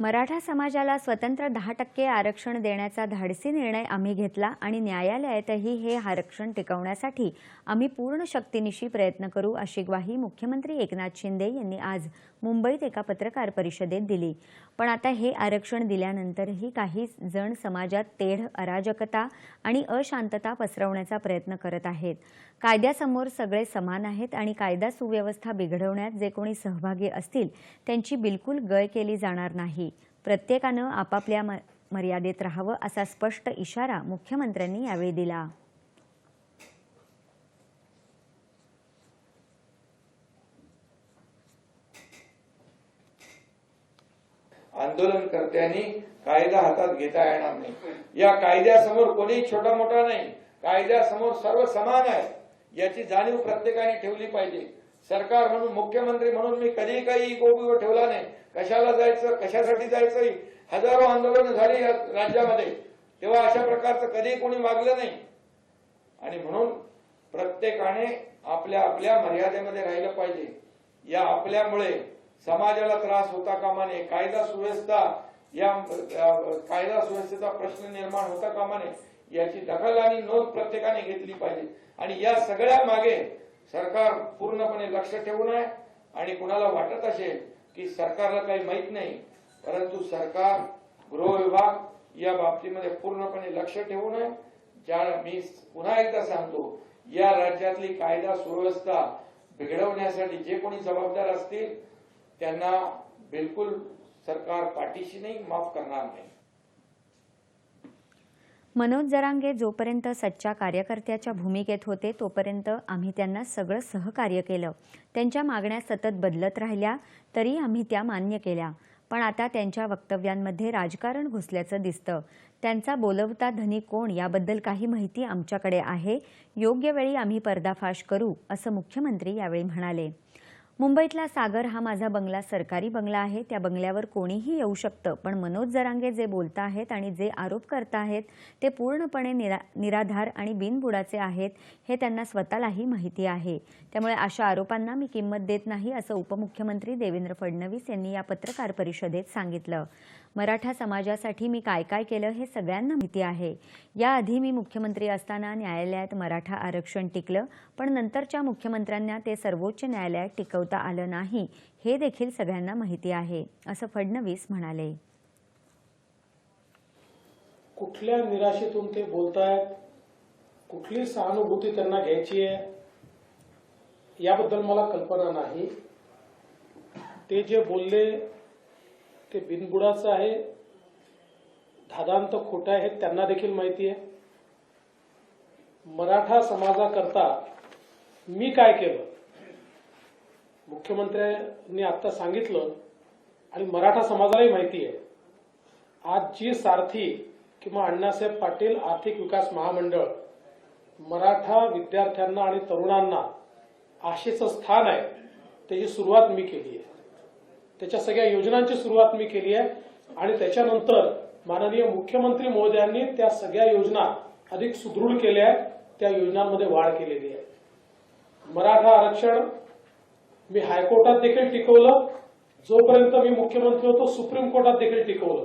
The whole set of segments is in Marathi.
मराठा समाजाला स्वतंत्र दहा टक्के आरक्षण देण्याचा धाडसी निर्णय आम्ही घेतला आणि न्यायालयातही हे आरक्षण टिकवण्यासाठी आम्ही पूर्ण शक्तीनिशी प्रयत्न करू अशी ग्वाही मुख्यमंत्री एकनाथ शिंदे यांनी आज मुंबईत एका पत्रकार परिषदेत दिली. पण आता हे आरक्षण दिल्यानंतरही काही जण समाजात तेढ अराजकता आणि अशांतता पसरवण्याचा प्रयत्न करत आहेत. कायद्यासमोर सगळे समान आहेत आणि कायदा सुव्यवस्था बिघडवण्यात जे कोणी सहभागी असतील त्यांची बिलकुल गय केली जाणार नाही. प्रत्येकानं आपापल्या म- मर्यादेत राहावं असा स्पष्ट इशारा मुख्यमंत्र्यांनी यावेळी दिला. आंदोलनकर्त्यांनी कायदा हातात घेता येणार नाही. या कायद्यासमोर कोणी छोटा मोठा नाही. कायद्यासमोर सर्व समान आहे. याची जाणीव प्रत्येकाने ठेवली पाहिजे. सरकार म्हणून मुख्यमंत्री म्हणून मी कधीही काही गोबीवर ठेवला नाही. कशाला जायचं कशासाठी जायचं? हजारो आंदोलन झाली राज्यामध्ये. तेव्हा अशा प्रकारचं कधी कोणी मागलं नाही. आणि म्हणून प्रत्येकाने आपल्या आपल्या मर्यादेमध्ये राहिलं पाहिजे. या आपल्यामुळे समाजाला त्रास होता कामा नये कायदा सुव्यवस्था या कायदा सुव्यवस्थेचा प्रश्न निर्माण होता कामा नये याची दखल आणि नोंद प्रत्येकाने घेतली पाहिजे. आणि या सगळ्या मागे सरकार पूर्णपणे लक्ष ठेवून आहे आणि कुणाला वाटत असेल की सरकारला काही माहीत नाही परंतु सरकार गृह विभाग या बाबतीमध्ये पूर्णपणे लक्ष ठेवून नये ज्या मी पुन्हा एकदा सांगतो या राज्यातली कायदा सुव्यवस्था बिघडवण्यासाठी जे कोणी जबाबदार असतील त्यांना बिलकुल सरकार पाठीशी नाही माफ करणार नाही. मनोज जरांगे जोपर्यंत सच्च्या कार्यकर्त्याच्या भूमिकेत होते तोपर्यंत आम्ही त्यांना सगळं सहकार्य केलं. त्यांच्या मागण्या सतत बदलत राहिल्या तरी आम्ही त्या मान्य केल्या. पण आता त्यांच्या वक्तव्यांमध्ये राजकारण घुसल्याचं दिसतं. त्यांचा बोलवता धनी कोण याबद्दल काही माहिती आमच्याकडे आहे. योग्य वेळी आम्ही पर्दाफाश करू असं मुख्यमंत्री यावेळी म्हणाले. मुंबईतला सागर हा माझा बंगला सरकारी बंगला आहे. त्या बंगल्यावर कोणीही येऊ शकतं. पण मनोज जरांगे जे बोलत आहेत आणि जे आरोप करताहेत ते पूर्णपणे निरा निराधार आणि बिनबुडाचे आहेत हे त्यांना स्वतःलाही माहिती आहे. त्यामुळे अशा आरोपांना मी किंमत देत नाही असं उपमुख्यमंत्री देवेंद्र फडणवीस यांनी या पत्रकार परिषदेत सांगितलं. मराठा समाजासाठी मी काय काय केलं हे सगळ्यांना माहिती आहे. याआधी मी मुख्यमंत्री असताना न्यायालयात मराठा आरक्षण टिकलं पण नंतरच्या मुख्यमंत्र्यांना ते सर्वोच्च न्यायालयात टिकवता आलं नाही हे देखील सगळ्यांना माहिती आहे असं फडणवीस म्हणाले. कुठल्या निराशेतून ते बोलतायत? कुठली सहानुभूती त्यांना घ्यायची आहे? याबद्दल मला कल्पना नाही. ते जे बोलले ते बिनबुडाचं आहे. धादांत खोटं आहे त्यांना देखील माहिती आहे. मराठा समाजाकरता मी काय केलं? मुख्यमंत्र्यांनी आता सांगितलं आणि मराठा समाजालाही माहिती आहे. आज जी सारथी किंवा अण्णासाहेब पाटील आर्थिक विकास महामंडळ मराठा विद्यार्थ्यांना आणि तरुणांना आशेचं स्थान आहे त्याची सुरुवात मी केली आहे. त्याच्या सगळ्या योजनांची सुरुवात मी केली आहे. आणि त्याच्यानंतर माननीय मुख्यमंत्री महोदयांनी त्या सगळ्या योजना अधिक सुदृढ केल्या आहेत. त्या योजनांमध्ये वाढ केलेली आहे. मराठा आरक्षण मी हायकोर्टात देखील टिकवलं. जोपर्यंत मी मुख्यमंत्री होतो सुप्रीम कोर्टात देखील टिकवलं.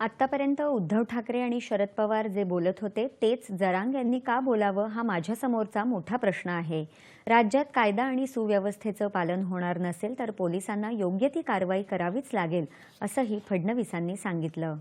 आत्तापर्यंत उद्धव ठाकरे आणि शरद पवार जे बोलत होते तेच जरांग यांनी का बोलावं हा माझ्यासमोरचा मोठा प्रश्न आहे. राज्यात कायदा आणि सुव्यवस्थेचं पालन होणार नसेल तर पोलिसांना योग्य ती कारवाई करावीच लागेल असंही फडणवीसांनी सांगितलं.